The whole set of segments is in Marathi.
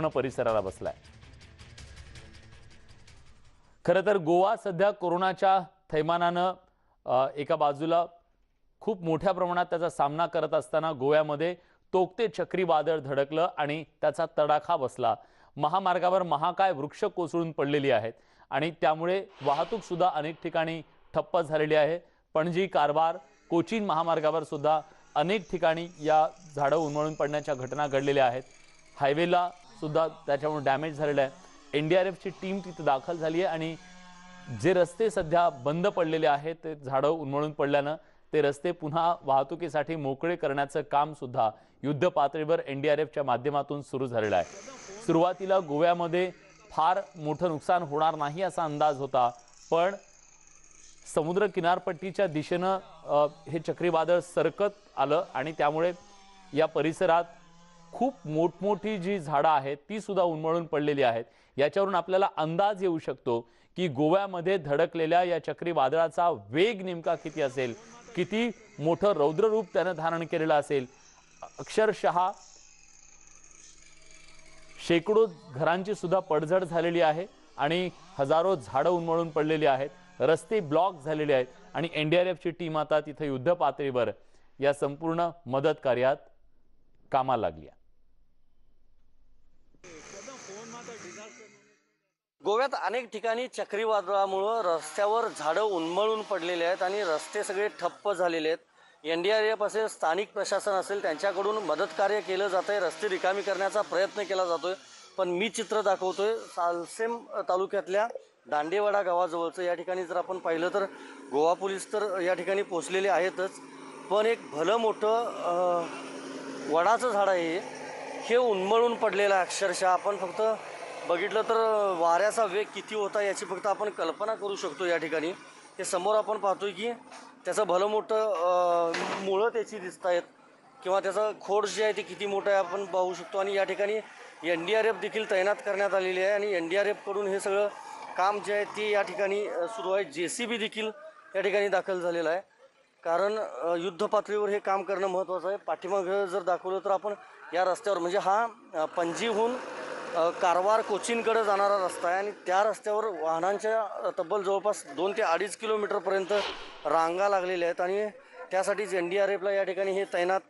पूर्ण परिसराला बसलाय. खरं तर गोवा सध्या कोरोनाच्या थैमानानं एका बाजूला खूप मोठ्या प्रमाणात त्याचा सामना करत असताना गोव्यामध्ये तोकते चक्रीवादळ धडकलं आणि त्याचा तडाखा बसला. महामार्गावर महाकाय वृक्ष कोसळून पडलेली आहेत आणि त्यामुळे वाहतूक सुद्धा अनेक ठिकाणी ठप्प झालेली आहे. पणजी कारवार कोचीन महामार्गावर सुद्धा अनेक ठिकाणी या झाडं उन्मळून पडण्याच्या घटना घडलेल्या आहेत. हायवेला सुद्धा त्याच्यामुळे डॅमेज झालेलं आहे. एन डी आर एफची टीम तिथे दाखल झाली आहे आणि जे रस्ते सध्या बंद पडलेले आहेत ते झाडं उन्मळून पडल्यानं ते रस्ते पुन्हा वाहतुकीसाठी मोकळे करण्याचं काम सुद्धा युद्ध पातळीवर एन डी आर एफच्या माध्यमातून सुरू झालेलं आहे. सुरुवातीला गोव्यामध्ये फार मोठं नुकसान होणार नाही असा अंदाज होता पण समुद्र किनारपट्टीच्या दिशेनं हे चक्रीवादळ सरकत आलं आणि त्यामुळे या परिसरात खूप मोठमोठी जी झाडं आहेत ती सुद्धा उन्मळून पडलेली आहेत. याच्यावरून आपल्याला अंदाज येऊ शकतो की गोव्यामध्ये धडकलेल्या या चक्रीवादळाचा वेग नेमका किती असेल? किती मोठं रौद्ररूप त्यानं धारण केलेलं असेल? अक्षरशः शेकडो घरांची सुद्धा पडझड झालेली आहे आणि हजारो झाडं उन्मळून पडलेली आहेत रस्ते ब्लॉक झालेले आहेत आणि एन डी आर एफची टीम आता तिथे युद्ध पातळीवर या संपूर्ण मदत कार्यात कामाला लागली आहे. गोव्यात अनेक ठिकाणी चक्रीवादळामुळं रस्त्यावर झाडं उन्मळून पडलेले आहेत आणि रस्ते सगळे ठप्प झालेले आहेत. एन डी आर एफ असेल स्थानिक प्रशासन असेल त्यांच्याकडून मदत कार्य केलं जात आहे रस्ते रिकामी करण्याचा प्रयत्न केला जातोय. पण मी चित्र दाखवतोय सालसेम तालुक्यातल्या दांडेवाडा गावाजवळचं. या ठिकाणी जर आपण पाहिलं तर गोवा पोलीस तर या ठिकाणी पोचलेले आहेतच. पण एक भलं मोठं वडाचं झाड आहे हे. हे उन्मळून पडलेलं आहे अक्षरशः. आपण फक्त बघितलं तर वाऱ्याचा वेग किती होता याची फक्त आपण कल्पना करू शकतो या ठिकाणी. हे समोर आपण पाहतोय की त्याचं भलं मोठं मुळं त्याची दिसत आहेत. किंवा त्याचं खोड जे आहे ते किती मोठं आहे आपण पाहू शकतो. आणि या ठिकाणी एन डी आर एफ देखील तैनात करण्यात आलेली आहे. आणि एन डी आर एफकडून हे सगळं काम जे आहे ते या ठिकाणी सुरू आहे. जे सी बी देखील या ठिकाणी दाखल झालेलं आहे. कारण युद्धपातळीवर युद्ध पातळीवर हे काम करणं महत्त्वाचं आहे. पाठीमागं जर दाखवलं तर आपण या रस्त्यावर म्हणजे हा पणजीहून कारवार कोचीनकडे जाणारा रस्ता आहे आणि त्या रस्त्यावर वाहनांच्या तब्बल जवळपास दोन ते अडीच किलोमीटरपर्यंत रांगा लागलेल्या आहेत आणि त्यासाठीच एन डी आर एफला या ठिकाणी हे तैनात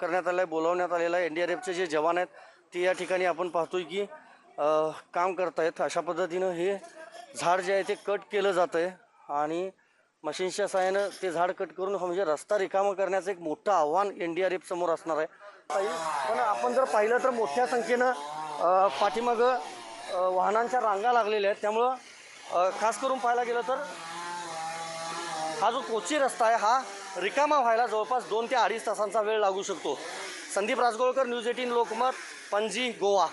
करण्यात आलं आहे बोलावण्यात आलेलं आहे. एन डी आर एफचे जे जवान आहेत ते या ठिकाणी आपण पाहतोय की काम करत आहेत अशा पद्धतीनं हे झाड जे आहे ते कट केलं जातं आहे आणि मशीनच्या सहाय्यानं ते झाड कट करून म्हणजे रस्ता रिकामा करण्याचं एक मोठं आव्हान एन डी आर एफ समोर असणार आहे. पण आपण जर पाहिलं तर मोठ्या संख्येनं पाठीमागं वाहनांच्या रांगा लागलेल्या आहेत. त्यामुळं खास करून पाहायला गेलं तर हा जो कोची रस्ता आहे हा रिकामा व्हायला जवळपास दोन ते अडीच तासांचा वेळ लागू शकतो. Sandeep Rajgolkar News Eighteen Lokmat Panaji Goa.